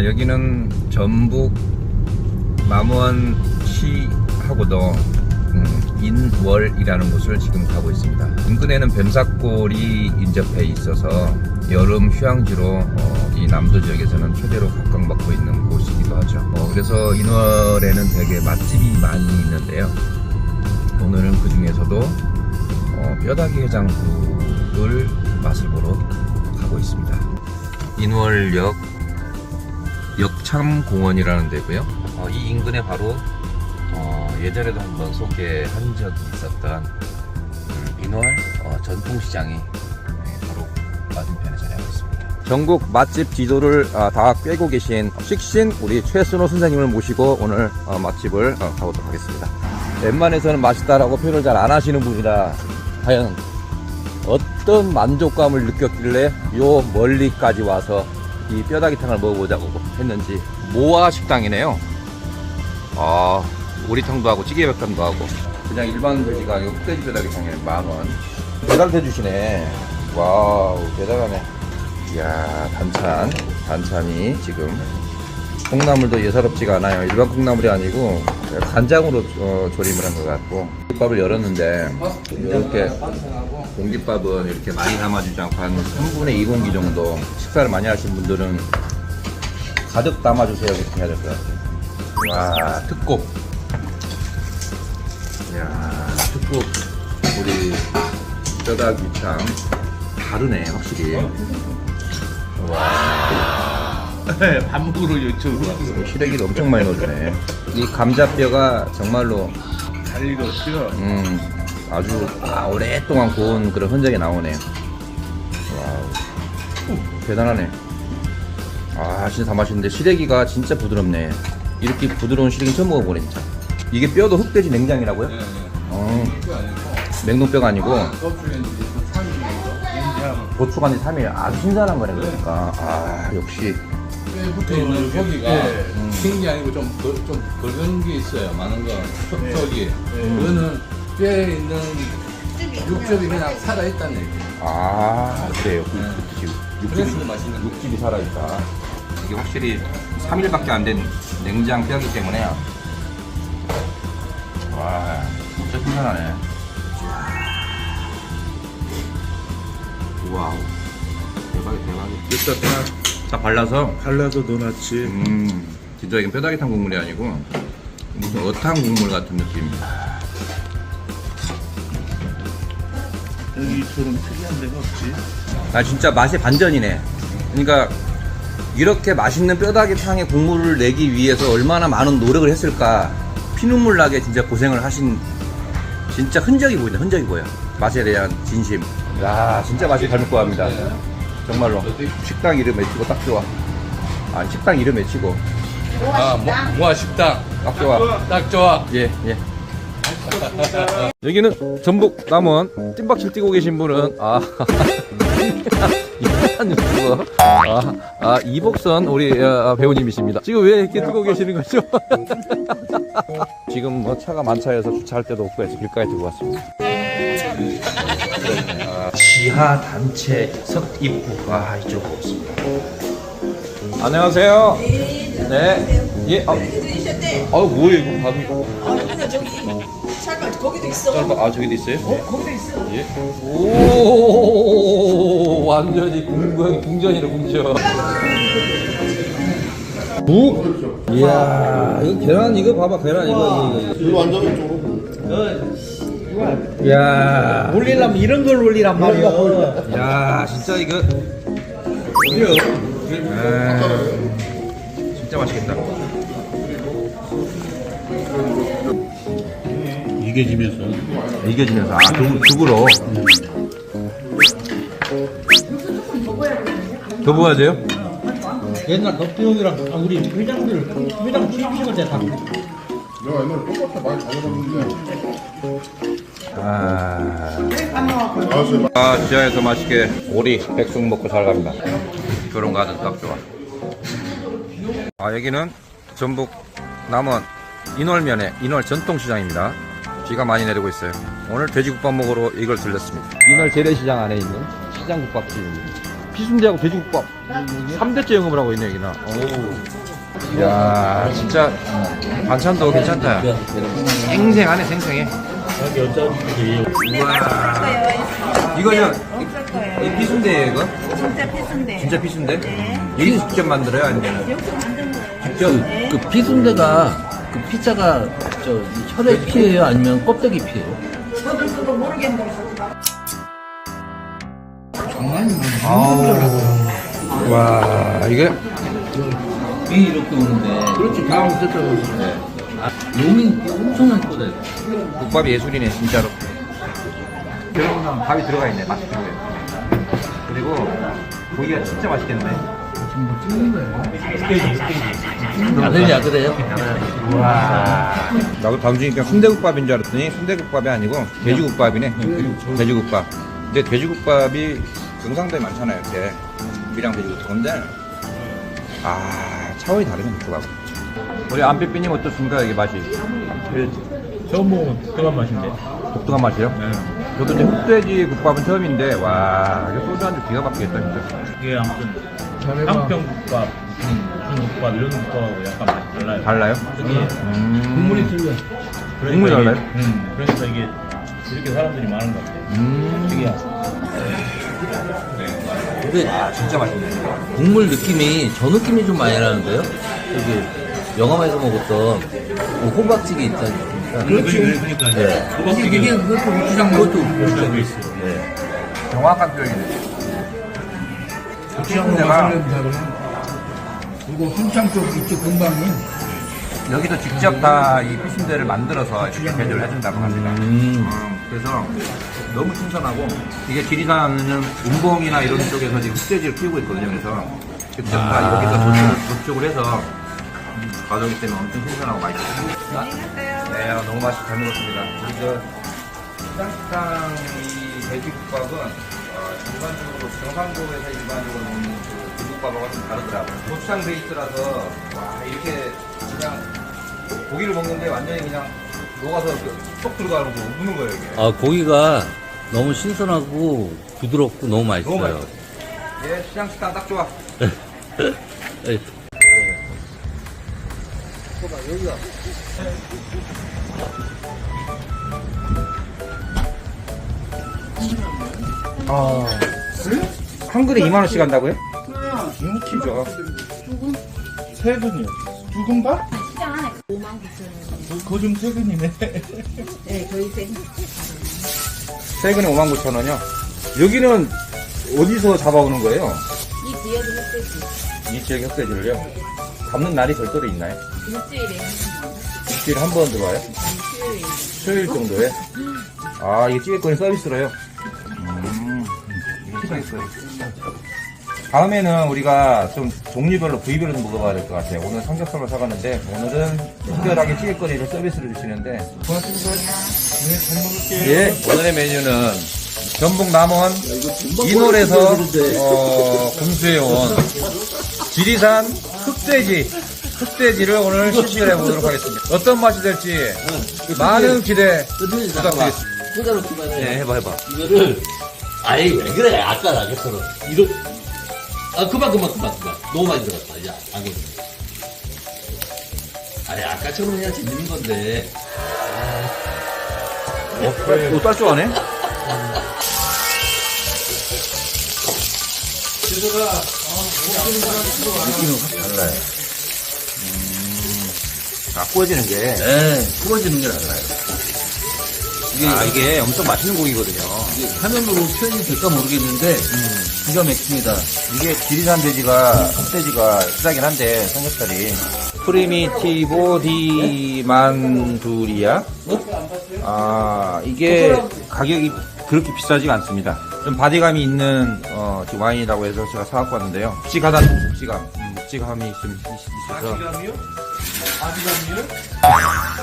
아, 여기는 전북 남원시하고도 음, 인월이라는 곳을 지금 가고 있습니다. 인근에는 뱀사골이 인접해 있어서 여름 휴양지로 어, 이 남도 지역에서는 최대로 각광받고 있는 곳이기도 하죠. 어, 그래서 인월에는 되게 맛집이 많이 있는데요. 오늘은 그 중에서도 어, 뼈다귀 해장국을 맛을 보러 가고 있습니다. 인월역 역참공원이라는 데고요. 어, 이 인근에 바로 어, 예전에도 한번 소개한 적이 있었던 음, 인월 어, 전통시장이 네, 바로 맞은편에 자리하고 있습니다. 전국 맛집 지도를 아, 다 꿰고 계신 식신 우리 최순호 선생님을 모시고 오늘 어, 맛집을 어, 가보도록 하겠습니다. 웬만해서는 맛있다라고 표현을 잘 안 하시는 분이라 과연 어떤 만족감을 느꼈길래 요 멀리까지 와서 이 뼈다귀탕을 먹어보자고 했는지 모아 식당이네요. 아 오리탕도 하고 찌개백탕도 하고 그냥 일반 돼지가 아니고 흑돼지 뼈다귀탕에 만원 배달해 주시네. 와우 대단하네. 이야 단찬 단찬이 지금 콩나물도 예사롭지가 않아요. 일반 콩나물이 아니고 간장으로 어, 조림을 한 것 같고 김밥을 열었는데 이렇게 공깃밥은 이렇게 많이 담아주지 않고 한 3분의 2 공기 정도 식사를 많이 하신 분들은 가득 담아주세요 이렇게 해야 될 것 같아요. 와 특곡. 이야 특곡 우리 뼈다귀탕 다르네 확실히. 밥 먹으러 유튜브 시래기도 엄청 많이 넣어주네. 이 감자뼈가 정말로 잘 익었죠? 음, 아주 아, 오랫동안 구운 그런 흔적이 나오네. 와우. 대단하네. 아, 진짜 다 맛있는데 시래기가 진짜 부드럽네. 이렇게 부드러운 시래기 처음 먹어보네, 진짜. 이게 뼈도 흑돼지 냉장이라고요? 네, 네. 어, 그거 아니고 냉동뼈가 아니고 껍질에 이제 3일 정도 고추간이 3일 아주 신선한 거네, 그러니까. 아, 역시. 뼈에 붙어 있는 고기가 음. 흰게 아니고 좀, 걸- 좀 굵은 게 있어요 많은 거 속, 네. 속이 그거는 뼈에 있는 육즙이 그냥 살아있다는 얘기 아, 그래요. 그, 네. 그, 그래서 육즙이, 맛있는 거 육즙이 살아있다. 이게 확실히 3일밖에 안 된 냉장 뼈기 때문에 와 진짜 신선하네. 와우 대박이 대박이. 그냥 다 발라서 발라서 넣어놨지. 음 진짜 이건 뼈다귀탕 국물이 아니고 무슨 어탕 국물 같은 느낌입니다. 여기처럼 특이한 데가 없지. 아 진짜 맛이 반전이네. 그러니까 이렇게 맛있는 뼈다귀탕의 국물을 내기 위해서 얼마나 많은 노력을 했을까. 피눈물 나게 진짜 고생을 하신 진짜 흔적이 보인다. 흔적이 보여. 맛에 대한 진심. 야 진짜 맛이 닮을 것 같습니다. 정말로 식당 이름 외치고 딱 좋아. 아 식당 이름 외치고 아 모, 모아 식당 딱 좋아. 딱 좋아 예, 예. 여기는 전북 남원 뜀박질 뛰고 계신 분은 아 이한 유튜버 아, 아 이복선 우리 아, 배우님이십니다. 지금 왜 이렇게 뛰고 계시는 거죠? 지금 뭐 차가 만차여서 주차할 데도 없고 해서 길가에 두고 왔습니다. 아, 지하 단체 석 입구 아 이쪽으로 왔습니다. 안녕하세요. 네. 예. 아, 드셨대. 아 뭐예요 이거 밥이? 아, 근데 저기 설마 거기도 있어. 짤바 아 저기도 있어요? 어, 거기도 있어. 예. 오 완전히 궁전 궁전이네 궁전. 묵. 이야 이거 계란 이거 봐봐 계란 이거 이거. 이거 완전 이쪽으로. 이야. 올리려면 이런 걸 올리란 말이야. 야 진짜 이거. 그래요. 진짜 맛있겠다. 이게지면서. 이겨지면서 아 두, 두부로. 더 부어야 돼요? 옛날 덕수형이랑 아, 우리 회장들 회장 취임식을 때 다. 내가 옛날에 똑같아 많이 가져갔는데. 아. 알았어요. 아, 지하에서 맛있게 오리 백숙 먹고 잘 갑니다. 결혼 가든 딱 좋아. 아, 여기는 전북 남원 인월면의 인월 전통시장입니다. 비가 많이 내리고 있어요. 오늘 돼지국밥 먹으러 이걸 들렸습니다. 인월 재래시장 안에 있는 시장국밥집입니다. 피순대하고 돼지국밥 3대째 영업을 하고 있네 여기는 오. 야 진짜 반찬도 괜찮다 생생하네 생생해 우와 이거는 없을 거예요. 이 피순대예요 이거? 진짜 필수인데. 진짜 피순대? 여기서 직접 만들어요 아니면 직접? 그 피순대가 그 피자가 저 혈액 피예요? 아니면 껍데기 피예요? 저도 그거 모르겠는데. 아우. 와 이게? 이 이렇게 오는데. 그렇지 다음 세트 오는데 아, 용이 엄청난 거네 국밥이 예술이네 진짜로. 들어보면 밥이 들어가 있네 맛있게. 그리고 고기가 진짜 맛있겠네 아들이 아들이에요? 와. 나도 다음 주니까 순대국밥인 줄 알았더니 순대국밥이 아니고 돼지국밥이네. 돼지국밥. 근데 돼지국밥이 경상도에 많잖아요 이렇게. 미랑 돼지국밥. 근데 아 차원이 다르네 국밥하고 우리 안빼삐님 어떻습니까 이게 맛이? 처음 먹으면 독특한 맛인데. 독특한 맛이요? 네. 저도 이제 흑돼지 국밥은 처음인데 와 이거 소주 한잔 기가 막히겠다 진짜. 이게 아무튼 한평국밥, 무슨 국밥 이런 국밥하고 약간 맛이 달라요. 달라요? 특히 음. 국물이 틀려 그러니까 국물이 이게- 달라요? 음, 그러니까 이게 이렇게 사람들이 많은 것 같아요. 음. 특이하죠. 근데 아 진짜 맛있네 국물 느낌이 저 느낌이 좀 많이 나는데요? 여기 영화에서 먹었던 그 호박찌개 있지 않습니까? 그렇지. 그러니까 이제 네. 호박찌개 이게 그것도 고추장 그것도 있어요. 네. 정확한 표현이네 고추장 내가- 그리고 순창 쪽 이쪽 근방이 여기도 직접 다 이 피순대를 만들어서 이렇게 배달을 해준다고 합니다. 음. 음, 그래서 너무 신선하고 이게 지리산은 운봉이나 이런 쪽에서 지금 흑돼지를 키우고 있거든요. 그래서 직접 다 여기서 조축을, 조축을 해서 가져오기 때문에 엄청 신선하고 맛있어요. 네 너무 맛있게 잘 먹었습니다. 우리 저 시장식당 이 돼지국밥은 어, 일반적으로 경상도에서 일반적으로 먹는 그 돼지국밥하고 좀 다르더라고요. 고추장 베이스라서 와 이렇게 그냥 고기를 먹는데 완전히 그냥 녹아서 그쏙 들어가고 우는 거예요 이게. 아 고기가 너무 신선하고 부드럽고 너무 너무 맛있어요. 맛있어. 예 시장 식당 딱 좋아. 네. 아 한 그릇 2만 원씩 한다고요? 너무 키죠 세근이요. 두근 밥? 시장 안에 5만 9천 원. 거좀 세근이네. 네, 거의 생. 세근에 5만 9천 원이요 여기는 어디서 잡아오는 거예요? 이 뒤에도 흑돼지. 이 지역 흑돼지를요 잡는 날이 별도로 있나요? 일주일에 일주일에 한 번 들어와요? 일주일에. 수요일 정도에? 아, 이게 찌개거리 서비스로요? 서비스로. 다음에는 우리가 좀 종류별로 부위별로 좀 먹어봐야 될 것 같아요. 오늘 삼겹살을 사갔는데, 오늘은 특별하게 찌개거리를 서비스를 주시는데. 고맙습니다. 네, 잘 먹을게요. 예, 오늘의 메뉴는 전북 남원 이놀에서 어, 공수해온 지리산 흑돼지 흑돼지를 오늘 시식을 해보도록 하겠습니다. 어떤 맛이 될지 많은 기대 부탁드리겠습니다. 혼자로 기만해. 네, 해봐, 해봐. 이거를 아이 왜 그래 아까 나겠어는 이거 아 그만 그만 그만 그만 너무 많이 들어갔다 이제 안 그래 아니 아까처럼 해야 재밌는 건데 어, 그래. 오, 딸줄 아네? 느낌은 확 달라요. 음, 아, 구워지는 게. 네 구워지는 게 달라요 이게, 아, 이게 엄청 맛있는 고기거든요. 이게 화면으로 표현이 될까 모르겠는데 기가 막힙니다 이게 지리산 돼지가, 흑돼지가 비싸긴 한데, 삼겹살이. 프리미티보 디 만두리아? 아, 이게 가격이 그렇게 비싸지가 않습니다. 좀 바디감이 있는, 어, 지금 와인이라고 해서 제가 사갖고 왔는데요. 묵직하다, 묵직함. 음, 묵직함이 좀 있- 있어서. 바지감이요? 바지감이요?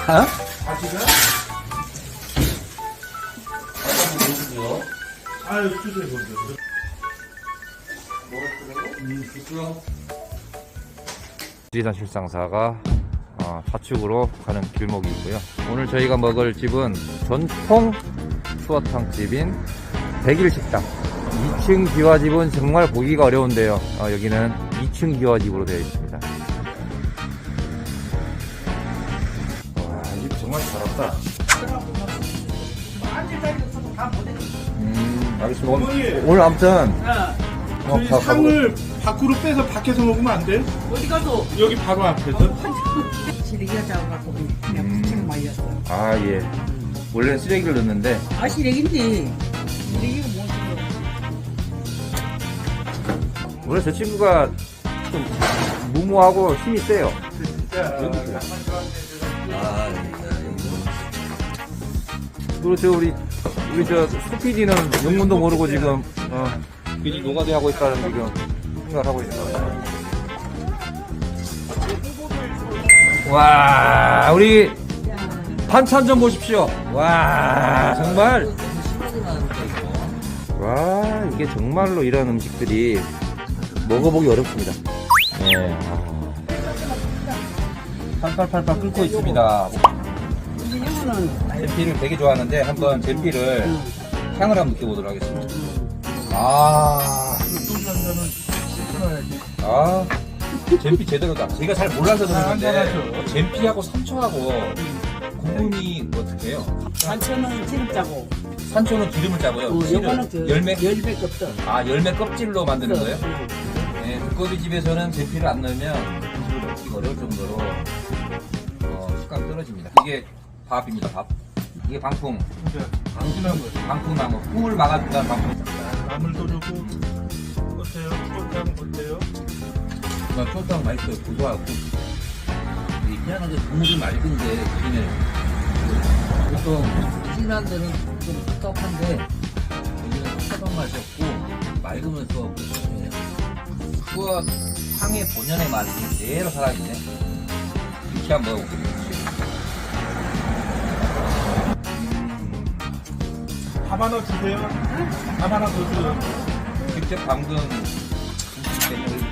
어? 바지감? 아유, 주세요, 먼저. 지리산 실상사가 어, 좌측으로 가는 길목이 있고요. 오늘 저희가 먹을 집은 전통 추어탕 집인 백일 식당. 2층 기와집은 정말 보기가 어려운데요. 어, 여기는 2층 기와집으로 되어 있습니다. 와, 이 집 정말 잘 왔다. 음, 알겠습니다. 오늘, 오늘 아무튼 어, 저희 가- 상을 밖으로 빼서 밖에서 먹으면 안 돼? 어디 가도 여기 바로 앞에서? 시래기가 작아갖고 그냥 부침 말렸어. 아, 예. 원래는 쓰레기를 넣는데 아 시래기인데 시래기가 뭔지 원래 저 친구가 좀 무모하고 힘이 세요. 아, 진짜. 그리고 저 우리 우리 저 소피디는 영문도 모르고 지금 어 괜히 노가리 하고 있다는 지금 생각을 하고 있어요. 와 우리 반찬 좀 보십시오. 와 정말. 와 이게 정말로 이런 음식들이 먹어보기 어렵습니다. 네. 팔팔팔팔 끓고 있습니다. 젠피를 되게 좋아하는데 한번 젠피를 향을 한번 느껴보도록 하겠습니다. 아, 아, 젠피 제대로다. 제가 잘 몰라서 그러는데 젠피하고 산초하고 구분이 어떻게 해요? 반찬은 기름 짜고 산초는 기름을 짜고요. 어, 씨를 요거는 그 열매 열매 껍질. 아 열매 껍질로 만드는 거예요? 네, 두꺼비 집에서는 제피를 안 넣으면 음식을 먹기가 어려울 정도로 어, 식감이 떨어집니다. 이게 밥입니다, 밥. 이게 방풍, 거. 방풍나무. 풍을 막아준다는 방풍. 나물도 주고 어때요? 꽃장 어때요? 나 초장 맛있어요. 고소하고. 이 희한하게 국물이 맑은데, 여기는. 보통, 진한 데는 좀 텁텁한데, 여기는 텁텁한 맛이 없고, 맑으면서, 예. 그거 상의 본연의 맛이 그대로 살아있네. 이렇게 한번 먹어볼게요. 밥 하나 주세요. 밥 하나 더 줘요. 직접 방금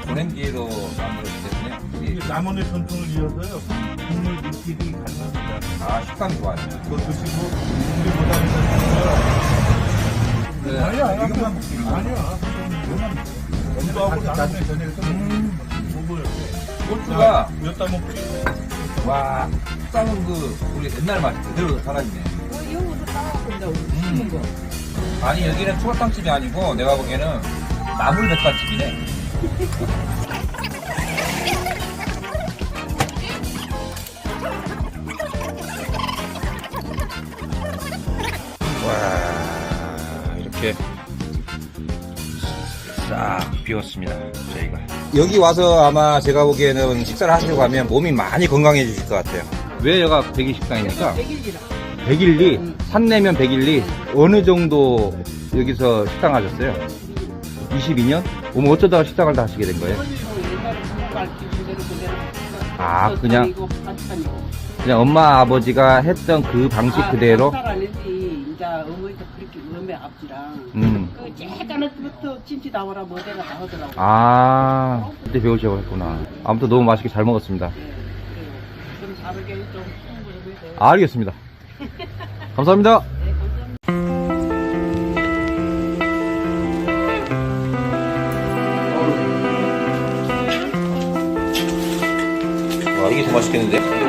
고랭기로 만들었기 때문에 이게 남원의 전통을 이어서요. 국물 밀키기 가능합니다. 아, 식감이 좋아요. 그거 드시고 우리보다는 더 네. 아니야, 이것만 먹기. 아니야. 연도하고 나중에 저녁에 또 먹어요. 고추가 몇다 먹지? 와, 쌀은 그 우리 옛날 맛이 그대로 살아있네. 이거부터 따갖고 이제 우리 거. 아니 여기는 초밥집이 아니고 내가 보기에는 나물 백반집이네. 와 이렇게 싹 비웠습니다 저희가 여기 와서 아마 제가 보기에는 식사를 하시려고 하면 몸이 많이 건강해지실 것 같아요 왜 여기가 백일 식당입니까? 백일이라. 백일리 산내면 백일리 어느 정도 여기서 식당 하셨어요? 22년? 어머 어쩌다가 식당을 다 하시게 된 거예요? 그대로. 아 그냥. 그냥 엄마 아버지가 했던 그 방식 그대로 그렇게 음에 앞지랑. 음. 그 때부터 김치 나오라 뭐대가 다 하더라고. 아 그때 배우시고 했구나 아무튼 너무 맛있게 잘 먹었습니다 예, 그래요. 좀 다르게 좀 홍보를 해야 감사합니다 와 이게 더 맛있겠는데?